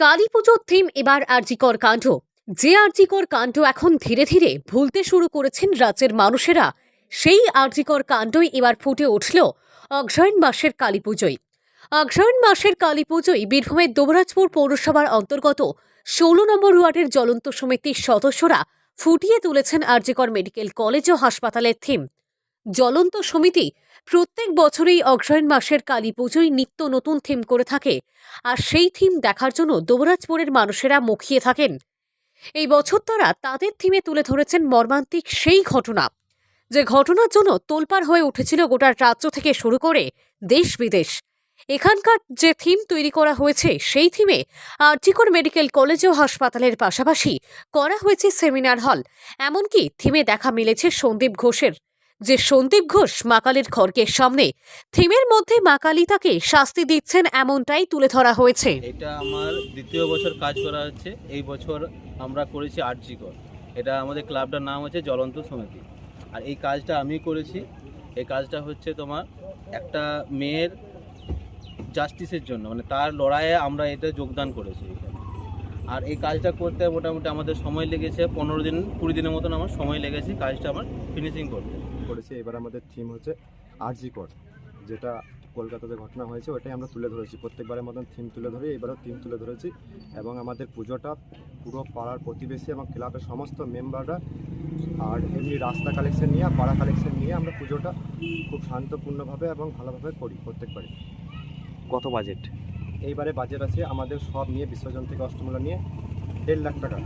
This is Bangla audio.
কালী পুজোর থিম এবার আরজিকর কাণ্ড। যে আরজিকর কাণ্ড এখন ধীরে ধীরে ভুলতে শুরু করেছেন রাজ্যের মানুষেরা, সেই আরজিকর কাণ্ডই এবার ফুটে উঠল অগ্রহায়ণ মাসের কালী পুজোয়। অগ্রহায়ণ মাসের কালী পুজোয় বীরভূমের দোবরাজপুর পৌরসভার অন্তর্গত ষোলো নম্বর ওয়ার্ডের জ্বলন্ত সমিতির সদস্যরা ফুটিয়ে তুলেছেন আরজিকর মেডিকেল কলেজ ও হাসপাতালের থিম জ্বলন্ত সমিতি প্রত্যেক বছরেই অগ্রহায়ণ মাসের কালী পুজোয় নিত্য নতুন থিম করে থাকে। আর সেই থিম দেখার জন্য দুবরাজপুরের মানুষেরা মুখিয়ে থাকেন। এই বছর তারা তাদের থিমে তুলে ধরেছেন মর্মান্তিক সেই ঘটনা। যে ঘটনার জন্য তোলপাড় হয়ে উঠেছিল গোটা রাজ্য থেকে শুরু করে দেশ বিদেশ। এখানকার যে থিম তৈরি করা হয়েছে, সেই থিমে আরজিকর মেডিকেল কলেজ ও হাসপাতালের পাশাপাশি করা হয়েছে সেমিনার হল। এমনকি থিমে দেখা মিলেছে সন্দীপ ঘোষের। যে সন্দীপ ঘোষ মাকালের খড়গের সামনে, থিমের মধ্যে মা কালী তাকে শাস্তি দিচ্ছেন এমনটাই তুলে ধরা হয়েছে। এটা আমার দ্বিতীয় বছর কাজ করা হচ্ছে, এই বছর আমরা করেছি আর্জিকর এটা আমাদের ক্লাবটার নাম হচ্ছে জ্বলন্ত সমিতি। আর এই কাজটা আমি করেছি, এই কাজটা হচ্ছে তোমার একটা মেয়ের জাস্টিসের জন্য মানে তার লড়াইয়ে আমরা এটা যোগদান করেছি। আর এই কাজটা করতে মোটামুটি আমাদের সময় লেগেছে পনেরো দিন কুড়ি দিনের মতন আমার সময় লেগেছে কাজটা আমার ফিনিশিং করতে। করেছি এবার আমাদের থিম হচ্ছে আরজি কর যেটা কলকাতাতে ঘটনা হয়েছে ওটাই আমরা তুলে ধরেছি। প্রত্যেকবারের মতন থিম তুলে ধরি এবারও থিম তুলে ধরেছি। এবং আমাদের পুজোটা পুরো পাড়ার প্রতিবেশী এবং ক্লাবের সমস্ত মেম্বাররা আর এমনি রাস্তা কালেকশন নিয়ে পাড়া কালেকশন নিয়ে আমরা পুজোটা খুব শান্তপূর্ণভাবে এবং ভালোভাবে করি প্রত্যেকবারই। কত বাজেট এইবারে বাজেট আছে আমাদের সব নিয়ে বিসর্জন থেকে অষ্টমূলা নিয়ে দেড় লাখ টাকা।